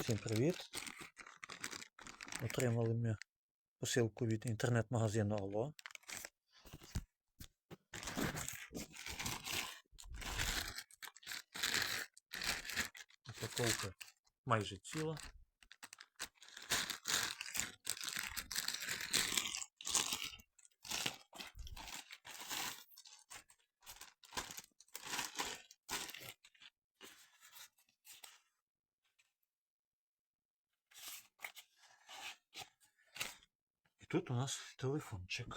Всім привіт. Отримали ми посилку від інтернет-магазину Алло. Упаковка майже ціла. Тут у нас телефончик.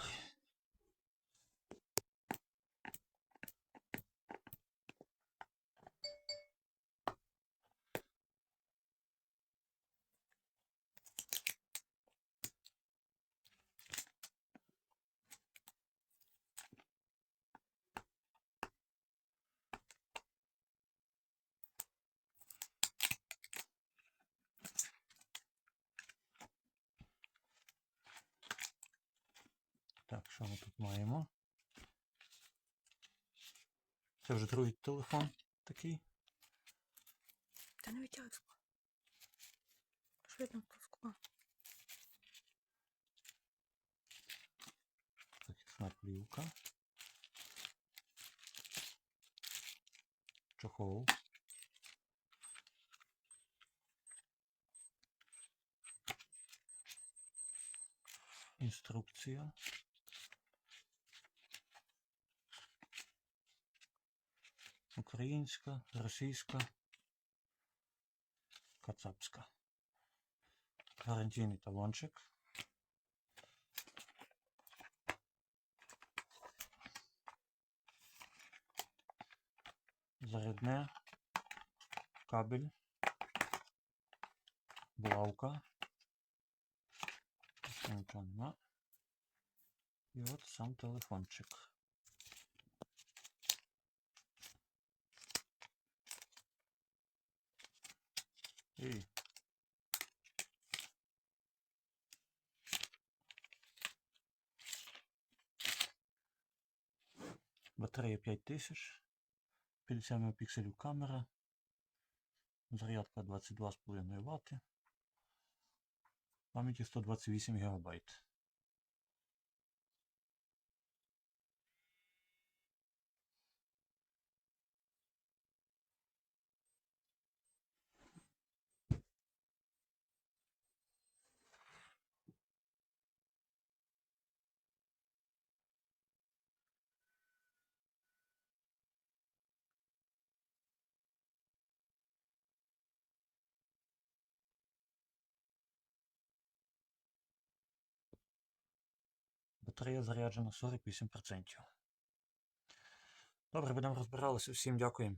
Так, що ми тут маємо? Це вже другий телефон такий. Та не витягуй скло. Швидко то скло. Захисна плівка. Чохол. Інструкція. Українська, російська, кацапська. Гарантійний талончик. зарядне, кабель, булавка. Нічого нема. І от сам телефончик. І батарея 5000. 50 мегапікселів камера. Зарядка 22,5 Вт. Пам'яті 128 ГБ. Батарея заряджена 48%. Добре, будемо розбиралися. Всім дякуємо.